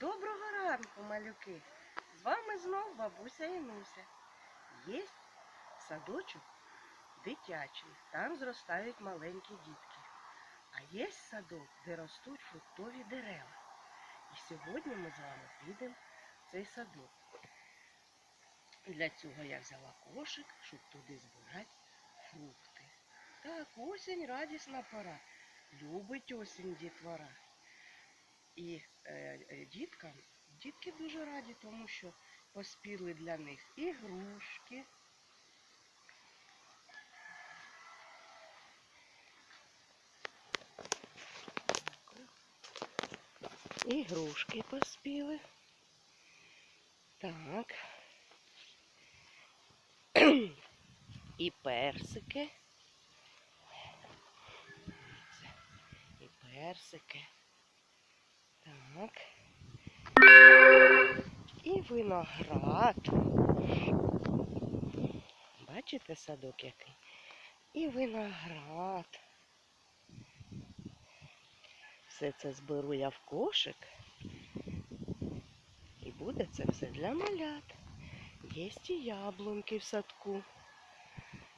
Доброго ранку, малюки! З вами знов бабуся Інуся. Є садочок дитячий, там зростають маленькі дітки. А є садок, де ростуть фруктові дерева. І сьогодні ми з вами підемо в цей садок. Для цього я взяла кошик, щоб туди збирати фрукти. Так, осінь радісна пора. Любить осінь дітвора. І е, е, діткам, дітки дуже раді, тому що поспіли для них ігрушки. Ігрушки поспіли. Так. І персики. І персики. Так. І виноград. Бачите садок який? І виноград. Все це зберу я в кошик. І буде це все для малят. Є і яблуньки в садку.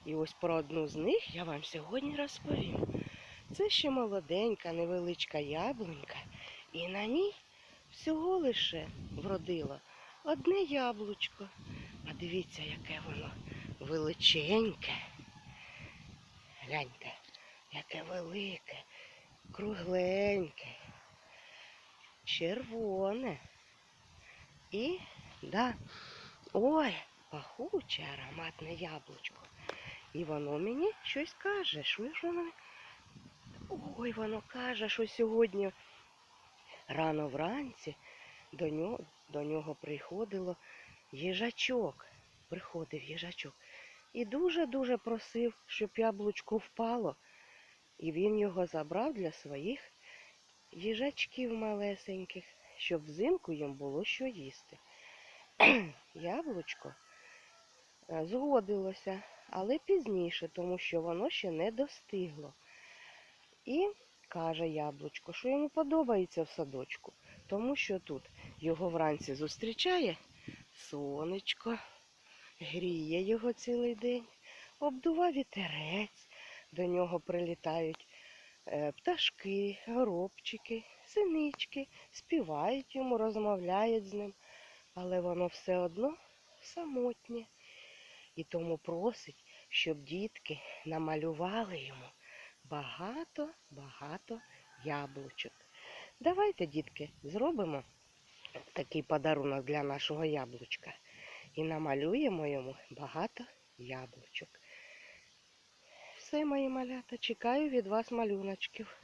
І ось про одну з них я вам сьогодні розповім. Це ще молоденька, невеличка яблунька, і на ній всього лише вродило одне яблучко. А дивіться, яке воно величеньке. Гляньте, яке велике, кругленьке, червоне. І, да, ой, пахуче ароматне яблучко. І воно мені щось каже. Що ж воно? Ой, воно каже, що сьогодні рано вранці до нього, до нього приходило їжачок. Приходив їжачок. І дуже-дуже просив, щоб яблучко впало. І він його забрав для своїх їжачків малесеньких, щоб взимку їм було що їсти. Яблучко е, згодилося, але пізніше, тому що воно ще не достигло. І каже яблучко, що йому подобається в садочку, тому що тут його вранці зустрічає сонечко, гріє його цілий день, обдува вітерець, до нього прилітають е, пташки, горобчики, синички, співають йому, розмовляють з ним, але воно все одно самотнє. І тому просить, щоб дітки намалювали йому багато-багато яблучок. Давайте, дітки, зробимо такий подарунок для нашого яблучка і намалюємо йому багато яблучок. Все, мої малята, чекаю від вас малюночків.